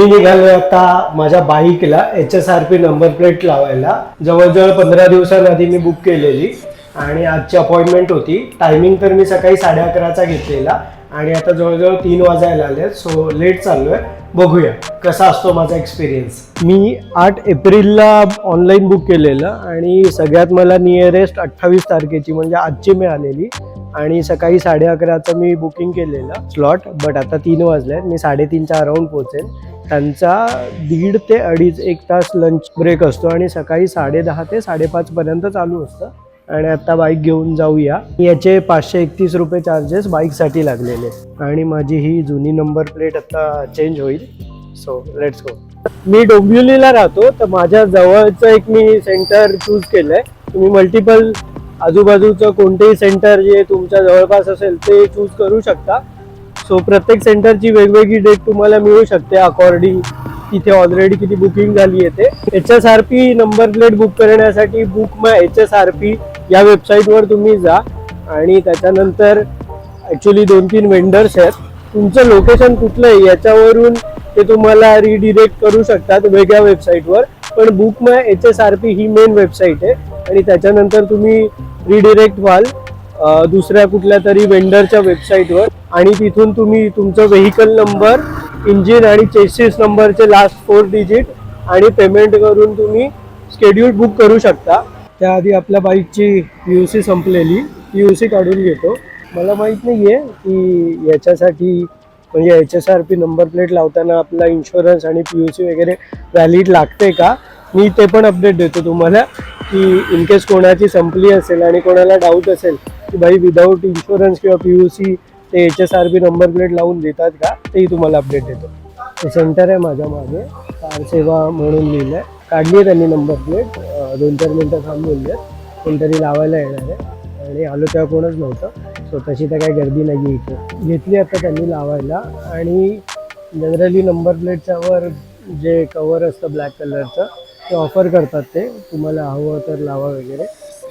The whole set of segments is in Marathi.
मी निघालो आता माझ्या बाईकला H S R P number plate लावायला. जवळजवळ पंधरा दिवसांआधी मी बुक केलेली. आणि आजची अपॉइंटमेंट होती. टायमिंग तर मी सकाळी साडे अकराचा घेतलेला. आणि आता जवळजवळ तीन वाजायला आले सो लेट चाललोय. बघूया कसा असतो माझा एक्सपिरियन्स मी आठ एप्रिलला ऑनलाईन बुक केलेलं आणि सगळ्यात मला नियरेस्ट अठ्ठावीस तारखेची म्हणजे आजची मिळालेली. आणि सकाळी साडे अकराचं मी बुकिंग केलेलं स्लॉट बट आता तीन वाजले मी साडेतीनच्या अराऊंड पोहोचेन. त्यांचा दीड ते अडीच एक तास लंच ब्रेक असतो. आणि सकाळी साडे दहा ते साडेपाचपर्यंत चालू असतं. आणि आता बाईक घेऊन जाऊया. याचे पाचशे एकतीस रुपये चार्जेस बाईकसाठी लागलेले. आणि माझी ही जुनी नंबर प्लेट आता चेंज होईल. सो लेट्स गो मी डोंबिवलीला राहतो तर माझ्या जवळचं एक मी सेंटर चूज केलं आहे तुम्ही मल्टिपल आजूबाजूचं कोणतेही सेंटर जे तुमच्या जवळपास असेल ते चूज करू शकता. सो प्रत्येक सेंटरची वेगवेगळी डेट तुम्हाला मिळू शकते अकॉर्डिंग तिथे ऑलरेडी किती बुकिंग झाली आहे ते. H S R P number plate book करण्यासाठी book my H S R P या वेबसाईटवर तुम्ही जा. आणि त्याच्यानंतर ॲक्च्युली दोन तीन वेंडर्स आहेत. तुमचं लोकेशन कुठलं आहे याच्यावरून ते तुम्हाला रिडिरेक्ट करू शकतात वेगळ्या वेबसाईटवर पण book my H S R P he main website आहे. आणि त्याच्यानंतर तुम्ही रिडिरेक्ट व्हाल दुसऱ्या कुठल्या तरी वेंडरच्या वेबसाईटवर आणि तिथून तुम्ही तुमचं व्हेकल नंबर इंजिन आणि चेसिस नंबरचे लास्ट फोर डिजिट आणि पेमेंट करून तुम्ही शेड्यूल बुक करू शकता. त्याआधी आपल्या बाईकची पी यू सी संपलेली. पी यू सी काढून घेतो. मला माहीत नाही आहे की याच्यासाठी म्हणजे H S R P number plate लावताना आपला इन्शुरन्स आणि पी यू सी वगैरे व्हॅलिड लागते का? मी ते पण अपडेट देतो तुम्हाला की इनकेस कोणाची संपली असेल आणि कोणाला डाऊट असेल की भाई विदाऊट इन्शुरन्स किंवा पी यू सी ते H S R B number plate लावून देतात का तेही तुम्हाला अपडेट देतो. ते सेंटर आहे माझ्या मागे. कार सेवा म्हणून लिहिलं आहे काढली आहे त्यांनी नंबर प्लेट दोन चार मिनटं थांबून द्या कोणतरी लावायला येणार आहे. आणि आलो तेव्हा कोणच नव्हतं. सो तशी तर काही गर्दी नाही आहे इथे. घेतली आता त्यांनी लावायला. आणि जनरली नंबर प्लेटच्यावर जे कवर असतं ब्लॅक कलरचं ते ऑफर करतात ते. तुम्हाला हवं तर लावा वगैरे.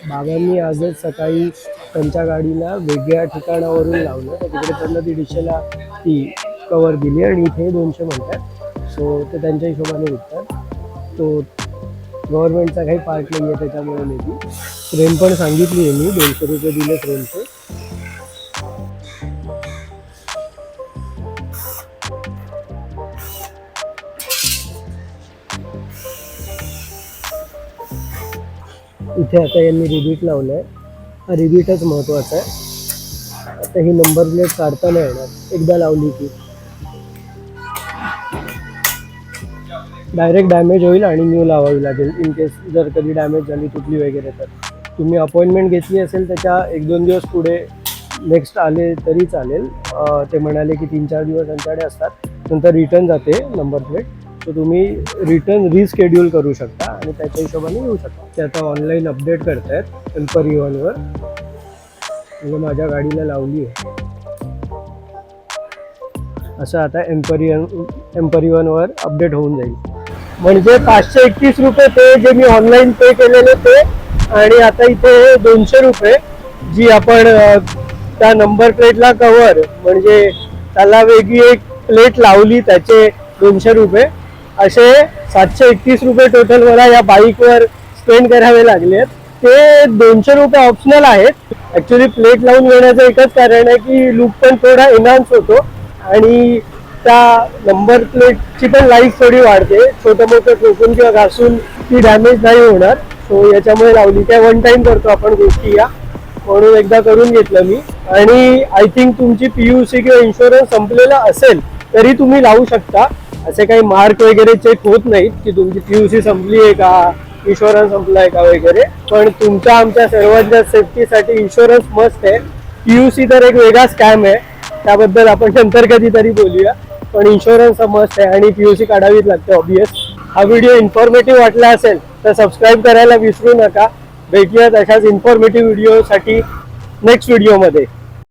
बाबांनी आजच सकाळी त्यांच्या गाडीला वेगळ्या ठिकाणावरून लावलं. तर तिकडे त्यांना दीडशेला ती कवर दिली आणि इथे दोनशे म्हणतात. सो ते त्यांच्या हिशोबाने विकतात. तो गव्हर्नमेंटचा काही पार्ट नाही आहे त्याच्यामुळे मे बी फ्रेम पण सांगितली आहे मी. दोनशे रुपये दिले फ्रेमचे इथे आता यांनी रिबीट लावलं आहे रिबीटच महत्त्वाचं आहे. आता ही नंबर प्लेट काढता नाही येणार. एकदा लावली की. डायरेक्ट डॅमेज होईल आणि न्यू लावावी लागेल. इन केस जर कधी डॅमेज झाली तुटली वगैरे तर. तुम्ही अपॉइंटमेंट घेतली असेल त्याच्या एक दोन दिवस पुढे नेक्स्ट आले तरी चालेल. ते म्हणाले की तीन चार दिवस त्यांच्याकडे असतात. नंतर रिटर्न जाते नंबर प्लेट तर तुम्ही रिटर्न रिस्केड्यूल करू शकता आणि त्याच्या हिशोबाने येऊ शकता. ते आता ऑनलाईन अपडेट करतायत परिवहनवर म्हणजे माझ्या गाडीला लावली आहे असं आता एम्परियन एम्परिवनवर अपडेट होऊन जाईल. म्हणजे पाचशे एकतीस रुपये ते जे मी ऑनलाईन पे केलेले ते आणि आता इथे दोनशे रुपये जी आपण त्या नंबर प्लेटला कवर म्हणजे त्याला वेगळी एक प्लेट लावली त्याचे दोनशे रुपये. असे सातशे एकतीस रुपये टोटल मला या बाईकवर स्पेंड करावे लागले ते दोनशे रुपये ऑप्शनल आहेत. ऍक्च्युली प्लेट लावून घेण्याचं एकच कारण आहे की लुक पण थोडा एन्हान्स होतो आणि त्या नंबर प्लेटची पण लाईफ थोडी वाढते. छोटं मोठं ठोकून किंवा घासून ती डॅमेज नाही होणार. सो याच्यामुळे लावली. त्या वन टाइम करतो आपण गोष्टी या. म्हणून एकदा करून घेतलं मी. आणि आय थिंक तुमची पीयूसी किंवा इन्शुरन्स संपलेला असेल तरी तुम्ही लावू शकता. असे काही मार्क वगैरे चेक होत नाहीत की तुमची पीयूसी संपली आहे का इन्शुरन्स संपला आहे का वगैरे. पण तुमच्या आमच्या सर्वांच्या सेफ्टीसाठी इन्शुरन्स मस्त आहे. पीयूसी तर एक वेगळा स्कॅम आहे. त्याबद्दल आपण नंतर कधीतरी बोलूया. पण इन्शुरन्स मस्त आहे आणि पीयूसी काढावीच लागते ऑब्वियस हा व्हिडिओ इन्फॉर्मेटिव्ह वाटला असेल तर सबस्क्राईब करायला विसरू नका. भेटूयात अशाच इन्फॉर्मेटिव्ह व्हिडिओसाठी नेक्स्ट व्हिडिओमध्ये